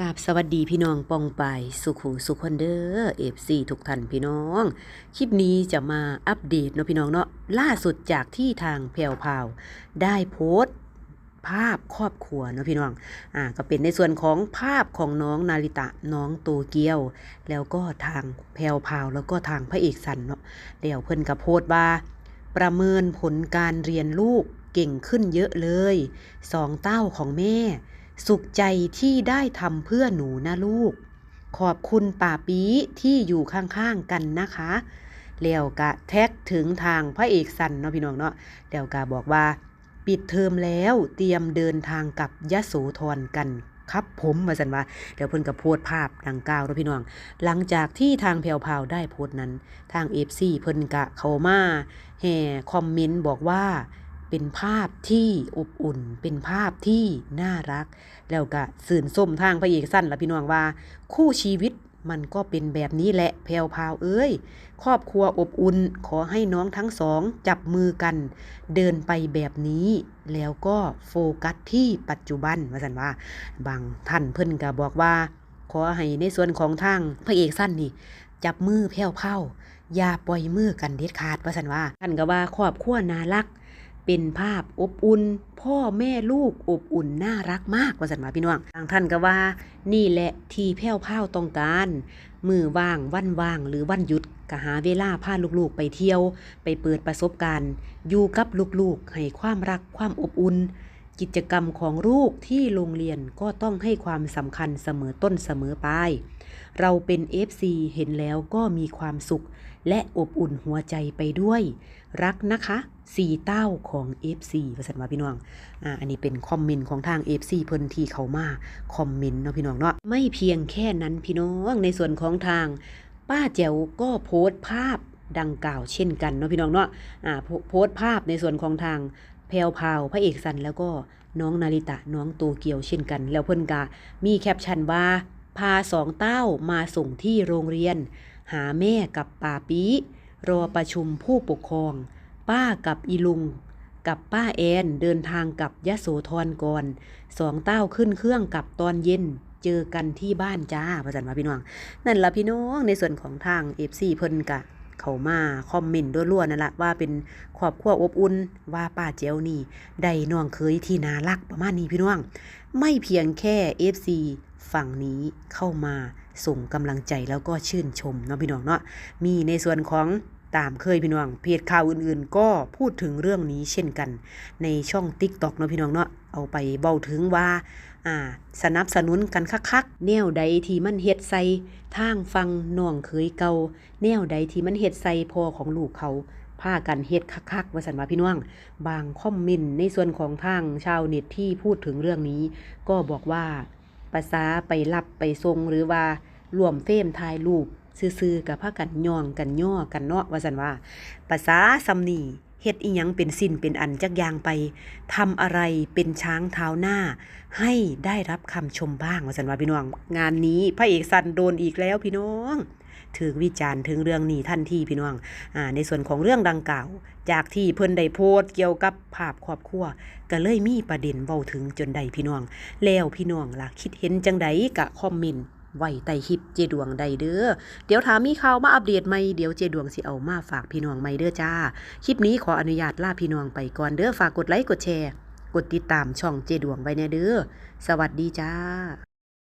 กาบสวัสดีพี่น้องปองไปสุขหูสุขคนเด้อเอฟซีทุกท่านพี่น้อง คลิปนี้จะมาอัปเดตเนาะพี่น้องเนาะล่าสุดจากที่ทางแพรวพาวได้โพสต์ภาพครอบครัวเนาะพี่น้อง อ่า ก็เป็นในส่วนของภาพของน้องนาริตะน้องโตเกียว แล้วก็ทางแพรวพาวแล้วก็ทางพระเอกสันเนาะเดี๋ยวเพิ่นกับโพสต์ว่าประเมินผลการเรียนลูกเก่งขึ้นเยอะเลยสองเต้าของแม่ สุขใจที่ได้ทำเพื่อหนูนะลูก ขอบคุณป่าปีที่อยู่ข้างๆกันนะคะแล้วกะแท็กถึงทางพระเอกสันเนาะพี่น้องเนาะแล้วกะบอกว่า ปิดเทอมแล้วเตรียมเดินทางกับยะโสธรกันครับผมมาสันว่าเดี๋ยวเพิ่นกับโพสภาพดังกล่าวเนะพี่น้อง หลังจากที่ทางแพรวพาวได้โพสนั้น ทางเอฟซีเพิ่นกะเขามาแห่คอมเมนต์บอกว่า เป็นภาพที่อบอุ่น เป็นภาพที่น่ารัก แล้วก็สื่นส้มทางพระเอกสั้นละพี่น้องว่า คู่ชีวิตมันก็เป็นแบบนี้แหละแพรวพาวเอ้ย ครอบครัวอบอุ่นขอให้น้องทั้งสองจับมือกัน เดินไปแบบนี้ แล้วก็โฟกัสที่ปัจจุบันว่าสันว่า บางท่านเพิ่นก็บอกว่า ขอให้ในส่วนของทางพระเอกสั้นนี่ จับมือแผ่วเผาอย่าปล่อยมือกันเด็ดขาดว่าสันว่าท่านก็ว่าครอบครัวน่ารัก เป็นภาพอบอุ่น พ่อแม่ลูกอบอุ่นน่ารักมากว่าสันมาพี่น้องทางท่านก็ว่า นี่แหละที่แผ่วเผาต้องการ มือว่างวันว่างหรือวันหยุดก็หาเวลาพาลูกๆไปเที่ยว ไปเปิดประสบการณ์ อยู่กับลูกๆ ให้ความรักความอบอุ่น กิจกรรมของลูกที่โรงเรียนก็ต้องให้ความสำคัญเสมอต้นเสมอปลายเราเป็น FC เห็นแล้วก็มีความสุข และอบอุ่นหัวใจไปด้วย รักนะคะสี่เต้าของ FC ประสันว่าพี่น้องอ่าอันนี้เป็นคอมเมนต์ของทาง FC เพิ่นที่เขามาคอมเมนต์เนาะพี่น้องเนาะไม่เพียงแค่นั้นพี่น้องในส่วนของทาง ป้าแจ๋วก็โพสต์ภาพดังกล่าวเช่นกันเนาะพี่น้องเนาะอ่าโพสต์ภาพในส่วนของทาง พรวพาวพระเอกสันแล้วก็น้องนาริตะน้องโตเกียวเช่นกัน แล้วเพิ่นกะมีแคปชั่นว่า พาสองเต้ามาส่งที่โรงเรียน หาแม่กับป่าปีรอประชุมผู้ปกครอง ป้ากับอีลุง กับป้าแอนเดินทางกับยะโสธรก่อนสองเต้าขึ้นเครื่องกับตอนเย็นเจอกันที่บ้านจ้าพระจันว่าพี่น้อง นั่นละพี่น้องในส่วนของทางเอฟซีเพิ่นกะ เขามาคอมเมนต์รั่วๆนั่นแหละว่าเป็นครอบครัวอบอุ่นว่าป้าเจียวนี่ได้น้องเคยที่น่ารักประมาณนี้พี่น้อง ไม่เพียงแค่ FC ฝั่งนี้เข้ามาส่งกำลังใจแล้วก็ชื่นชมเนาะพี่น้องเนาะมีในส่วนของ ตามเคยพี่น้อง เพจข่าวอื่นๆ ก็พูดถึงเรื่องนี้เช่นกัน ในช่อง TikTok เนาะพี่น้องเนาะเอาไปเบาถึงว่าอ่า สนับสนุนกันคักๆแนวใดที่มันเฮ็ดใส่ทางฟังน้องเคยเก่าแนวใดที่มันเฮ็ดใส่พ่อของลูกเขาพากันเฮ็ดคักๆว่าสันว่าพี่น้อง บางคอมเมนต์ในส่วนของทางชาวเน็ตที่พูดถึงเรื่องนี้ ก็บอกว่าภาษาไปรับไปทรงหรือว่า รวมเฟรมถ่ายรูป ซื่อๆกับพากันย่องกันย่อกันเนาะว่าสันว่า ภาษาซำนีเฮ็ดอีหยังเป็นสิ้นเป็นอันจักยางไปทำอะไรเป็นช้างเท้าหน้า ให้ได้รับคำชมบ้างว่าสันว่าพี่น้อง งานนี้พระเอกสันโดนอีกแล้วพี่น้องถือวิจารณ์ถึงเรื่องนี้ทันทีพี่น้องอ่าในส่วนของเรื่องดังกล่าว จากที่เพิ่นได้โพสต์เกี่ยวกับภาพครอบครัว ก็เลยมีประเด็นเว้าถึงจนได้พี่น้อง แล้วพี่น้องล่ะคิดเห็นจังใดกะคอมเมนต์ ไว้ใต้คลิปเจดวงใดเด้อ เดี๋ยวถามมีข่าวมาอัปเดตใหม่เดี๋ยวเจดวงสิเอามาฝากพี่น้องใหม่เด้อจ้า คลิปนี้ขออนุญาตลาพี่น้องไปก่อนเด้อฝากกดไลค์กดแชร์ กดติดตามช่องเจดวงไว้แน่เด้อ สวัสดีจ้า